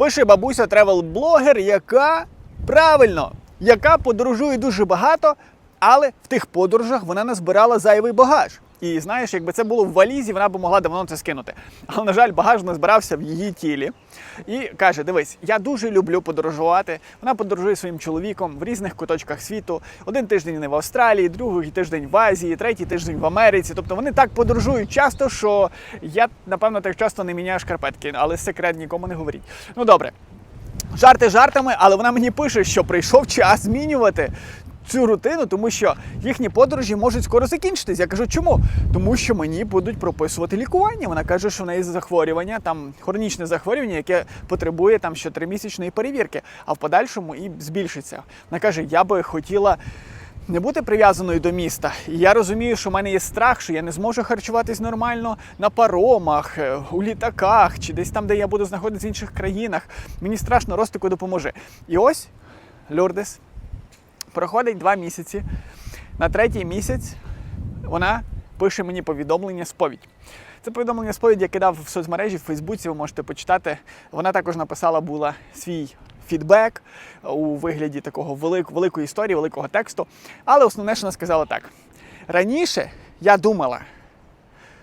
Пише бабуся тревел-блогер, яка правильно, яка подорожує дуже багато, але в тих подорожах вона назбирала зайвий багаж. І знаєш, якби це було в валізі, вона б могла давно це скинути. Але, на жаль, багаж назбирався в її тілі. І каже: Дивись, я дуже люблю подорожувати. Вона подорожує своїм чоловіком в різних куточках світу. Один тиждень вони в Австралії, другий тиждень в Азії, третій тиждень в Америці. Тобто вони так подорожують часто, що я, напевно, так часто не міняю шкарпетки, але секрет нікому не говоріть. Ну добре. Жарти жартами, але вона мені пише, що прийшов час змінювати цю рутину, тому що їхні подорожі можуть скоро закінчитись. Я кажу, чому? Тому що мені будуть прописувати лікування. Вона каже, що в неї захворювання, там хронічне захворювання, яке потребує там щотримісячної перевірки, а в подальшому і збільшиться. Вона каже, я би хотіла. Не бути прив'язаною до міста. І я розумію, що в мене є страх, що я не зможу харчуватись нормально на паромах, е, у літаках чи десь там, де я буду знаходитися в інших країнах. Мені страшно, Ростику допоможи. І ось Люрдес проходить два місяці. На третій місяць вона пише мені повідомлення сповідь. Це повідомлення сповідь я кидав в соцмережі в Фейсбуці, ви можете почитати. Вона також написала була свій фідбек у вигляді такого велик, великої історії, великого тексту. Але основне, що вона сказала так: раніше я думала,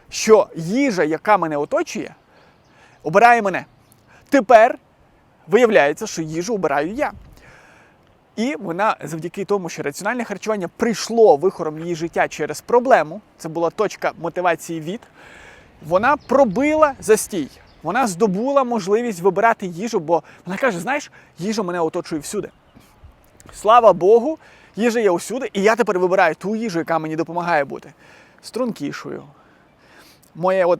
що їжа, яка мене оточує, обирає мене. Тепер виявляється, що їжу обираю я. І вона завдяки тому, що раціональне харчування прийшло вихором її життя через проблему, це була точка мотивації від, вона пробила застій. Вона здобула можливість вибирати їжу, бо вона каже: знаєш, їжа мене оточує всюди. Слава Богу, їжа є усюди, і я тепер вибираю ту їжу, яка мені допомагає бути стрункішою. Моє от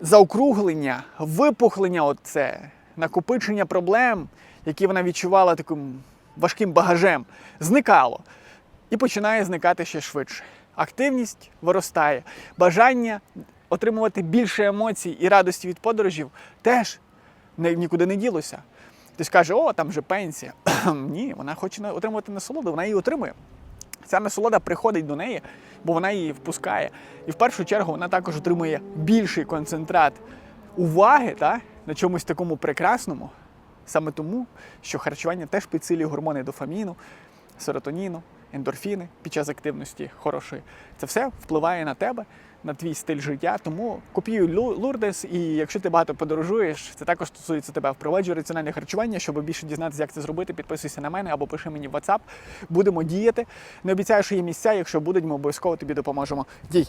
заокруглення, випухлення, оце, накопичення проблем, які вона відчувала таким важким багажем, зникало. І починає зникати ще швидше. Активність виростає, бажання отримувати більше емоцій і радості від подорожів теж нікуди не ділося. Хтось каже, о, там же пенсія. Ні, вона хоче отримувати насолоду, вона її отримує. Ця насолода приходить до неї, бо вона її впускає. І в першу чергу вона також отримує більший концентрат уваги та, на чомусь такому прекрасному, саме тому, що харчування теж підсилює гормони дофаміну, серотоніну, ендорфіни під час активності хорошої. Це все впливає на тебе, на твій стиль життя. Тому копіюй Лурдес, і якщо ти багато подорожуєш, це також стосується тебе. Впроваджуй раціональне харчування, щоб більше дізнатися, як це зробити. Підписуйся на мене або пиши мені в WhatsApp. Будемо діяти. Не обіцяю, що є місця. Якщо будуть, ми обов'язково тобі допоможемо. Дій!